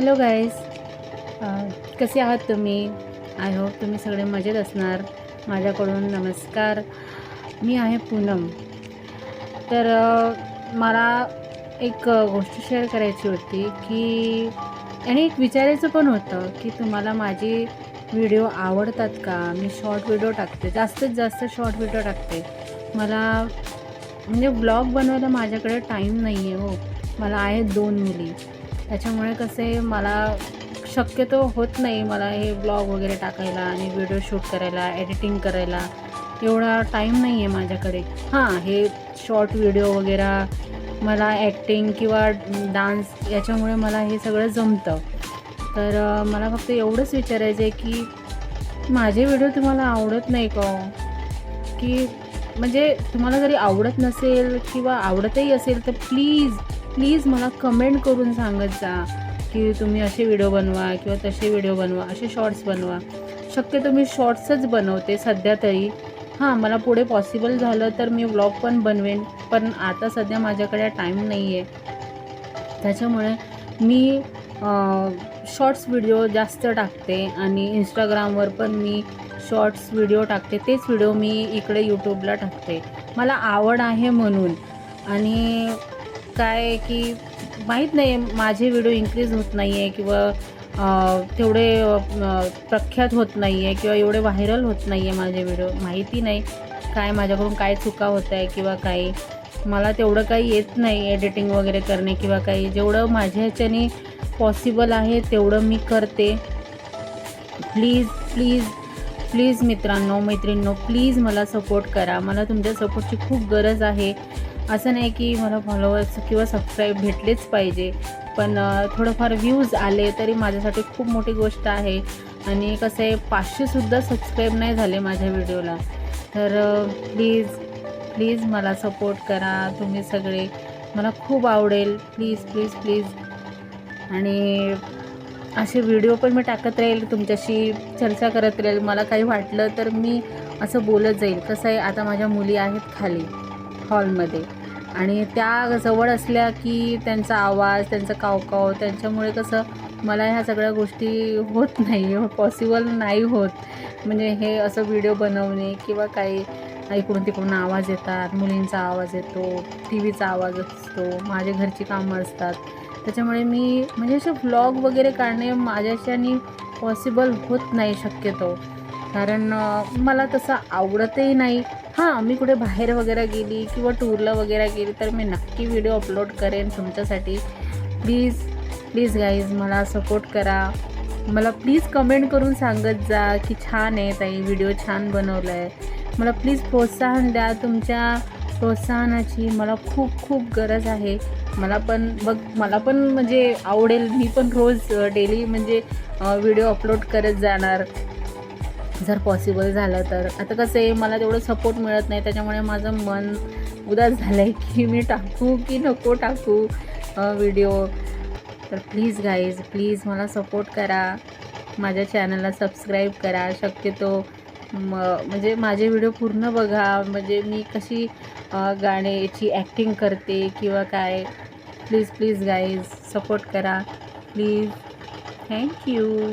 Hello guys कसे आहात तुम्ही? आय होप तुम्ही सगळे मजेत असणार. माझ्याकडून नमस्कार. मी आहे पूनम. तर मला एक गोष्ट शेअर करायची होती की आणि एक विचारायचं पण होतं की तुम्हाला माझी व्हिडिओ आवडतात का? मी शॉर्ट व्हिडिओ टाकते. जास्तीत जास्त शॉर्ट व्हिडिओ टाकते. मला म्हणजे ब्लॉग बनवायला माझ्याकडे टाईम नाही आहे हो. मला आहेत दोन मुली. त्याच्यामुळे कसे मला शक्यतो होत नाही मला हे ब्लॉग वगैरे टाकायला आणि व्हिडिओ शूट करायला एडिटिंग करायला. एवढा टाईम नाही आहे माझ्याकडे. हां हे शॉर्ट व्हिडिओ वगैरे मला ॲक्टिंग किंवा डान्स याच्यामुळे मला हे सगळं जमतं. तर मला फक्त एवढंच विचारायचं आहे की माझे व्हिडिओ तुम्हाला आवडत नाही का हो? की म्हणजे तुम्हाला जरी आवडत नसेल किंवा आवडतही असेल तर प्लीज प्लीज मला कमेंट करून सांगत जा की तुम्ही असे व्हिडिओ बनवा किंवा तसे व्हिडिओ बनवा असे शॉर्ट्स बनवा. शक्यतो मी शॉर्ट्सच बनवते सध्या तरी. हां मला पुढे पॉसिबल झालं तर मी व्लॉग पण बनवेन पण आता सध्या माझ्याकडे टाईम नाही आहे त्याच्यामुळे मी शॉर्ट्स व्हिडिओ जास्त टाकते आणि इंस्टाग्रामवर पण मी शॉर्ट्स व्हिडिओ टाकते. तेच व्हिडिओ मी इकडे यूट्यूबला टाकते. मला आवड आहे म्हणून. आणि काय की माहीत नाही माझे व्हिडिओ इन्क्रीज होत नाही आहे किंवा तेवढे प्रख्यात होत नाही आहे किंवा एवढे व्हायरल होत नाही आहे माझे व्हिडिओ माहिती नाही काय माझ्याकडून काय चुका होत आहे किंवा काही मला तेवढं काही येत नाही एडिटिंग वगैरे करणे किंवा काही. जेवढं माझ्या ह्याच्याने पॉसिबल आहे तेवढं मी करते. प्लीज प्लीज प्लीज मित्रांनो मैत्रिणींनो प्लीज मला सपोर्ट करा. मला तुमच्या सपोर्टची खूप गरज आहे. असं नाही की मला फॉलोअर्स किंवा सबस्क्राईब भेटलेच पाहिजे पण थोडंफार व्ह्यूज आले तरी माझ्यासाठी खूप मोठी गोष्ट आहे. आणि कसं आहे पाचशेसुद्धा सबस्क्राईब नाही झाले माझ्या व्हिडिओला तर प्लीज प्लीज मला सपोर्ट करा. तुम्ही सगळे. मला खूप आवडेल. प्लीज प्लीज प्लीज आणि असे व्हिडिओ पण मी टाकत राहील. तुमच्याशी चर्चा करत राहील. मला काही वाटलं तर मी असं बोलत जाईल. कसं आहे? आता माझ्या मुली आहेत खाली. हॉलमध्ये. आणि त्या जवळ असल्या की त्यांचा आवाज त्यांचं कावकाव त्यांच्यामुळे कसं मला ह्या सगळ्या गोष्टी होत नाही पॉसिबल नाही होत. म्हणजे हे असं व्हिडिओ बनवणे किंवा काही इकडून तिकडून आवाज येतात मुलींचा आवाज येतो टी व्हीचा आवाज असतो माझे घरची कामं असतात. त्याच्यामुळे मी म्हणजे असे व्लॉग वगैरे काढणे माझ्याच्यानी पॉसिबल होत नाही शक्यतो. कारण मला तसं आवडतही नाही. हां मी कुठे बाहेर वगैरे गेली किंवा टूरला वगैरे गेली तर मी नक्की व्हिडिओ अपलोड करेन तुमच्यासाठी. प्लीज प्लीज गाईज मला सपोर्ट करा. मला प्लीज कमेंट करून सांगत जा की छान आहे ताई व्हिडिओ छान बनवला आहे मला प्लीज प्रोत्साहन द्या तुमच्या प्रोत्साहनाची मला खूप खूप गरज आहे. मला पण बघ मला पण म्हणजे आवडेल. मी पण रोज डेली म्हणजे व्हिडिओ अपलोड करत जाणार. जर पॉसिबल झालं तर. आता कसं आहे मला तेवढं सपोर्ट मिळत नाही त्याच्यामुळे माझं मन उदास झालं आहे की मी टाकू की नको टाकू व्हिडिओ तर प्लीज गाईज प्लीज मला सपोर्ट करा. माझ्या चॅनलला सबस्क्राईब करा. शक्यतो म म्हणजे माझे व्हिडिओ पूर्ण बघा. म्हणजे मी कशी गाण्याची ॲक्टिंग करते किंवा काय. प्लीज प्लीज गाईज सपोर्ट करा. Please thank you